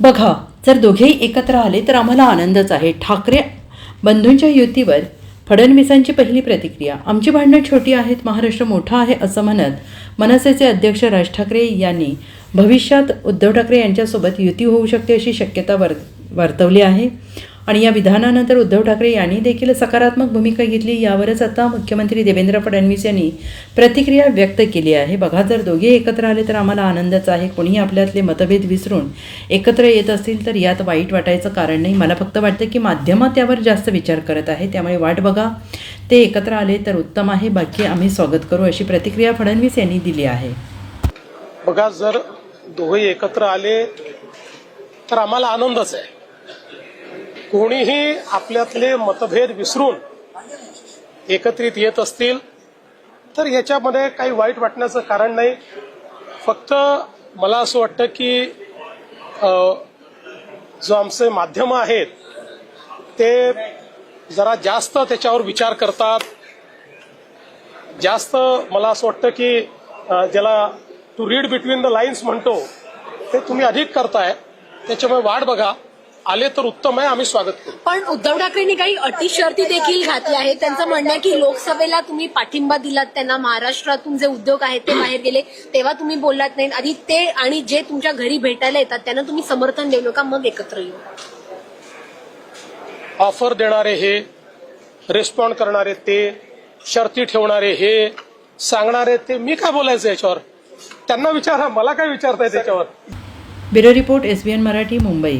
बघा जर दोघेही एकत्र आले तर आम्हाला आनंदच आहे. ठाकरे बंधूंच्या युतीवर फडणवीसांची पहिली प्रतिक्रिया आमची भांडणं छोटी आहेत महाराष्ट्र मोठा आहे असं म्हणत मनसेचे अध्यक्ष राज ठाकरे यांनी भविष्यात उद्धव ठाकरे यांच्यासोबत युती होऊ शकते अशी शक्यता वर् वर्तवली आहे. आणि या विधानानंतर उद्धव ठाकरे यांनी देखील सकारात्मक भूमिका घेतली. यावरच आता मुख्यमंत्री देवेंद्र फडणवीस यांनी प्रतिक्रिया व्यक्त केली आहे. बघा जर दोघे एकत्र आले तर आम्हाला आनंदच आहे. कोणीही आपल्यातले मतभेद विसरून एकत्र येत असतील तर यात वाईट वाटायचं कारण नाही. मला फक्त वाटतं की माध्यमात त्यावर जास्त विचार करत आहे. त्यामुळे वाट बघा. ते एकत्र आले तर उत्तम आहे. बाकी आम्ही स्वागत करू अशी प्रतिक्रिया फडणवीस यांनी दिली आहे. बघा जर दोघे एकत्र आले तर आम्हाला आनंदच आहे. कोणीही आपल्यातले मतभेद विसरून एकत्रित येत असतील तर याच्यामध्ये काही वाईट वाटण्याचं कारण नाही. फक्त मला असं वाटतं की जो आमचे माध्यम आहेत ते जरा जास्त त्याच्यावर विचार करतात. जास्त मला असं वाटतं की ज्याला to read between the lines म्हणतो ते तुम्ही अधिक करताय त्याच्यामुळे वाट बघा. आले तर उत्तम आहे आम्ही स्वागत करू. पण उद्धव ठाकरेंनी काही अटी शर्ती देखील घातल्या आहेत. त्यांचं म्हणणं आहे की लोकसभेला तुम्ही पाठिंबा दिलात त्यांना महाराष्ट्रातून जे उद्योग आहेत ते बाहेर गेले तेव्हा तुम्ही बोललात नाही. आधी ते आणि जे तुमच्या घरी भेटायला येतात त्यांना तुम्ही समर्थन देऊ नका मग एकत्र येऊ. ऑफर देणारे हे रिस्पॉन्ड करणारे ते शर्ती ठेवणारे हे सांगणारे ते मी काय बोलायचं याच्यावर? त्यांना विचारा मला काय विचारताय त्याच्यावर? Bureau report S B N Marathi Mumbai.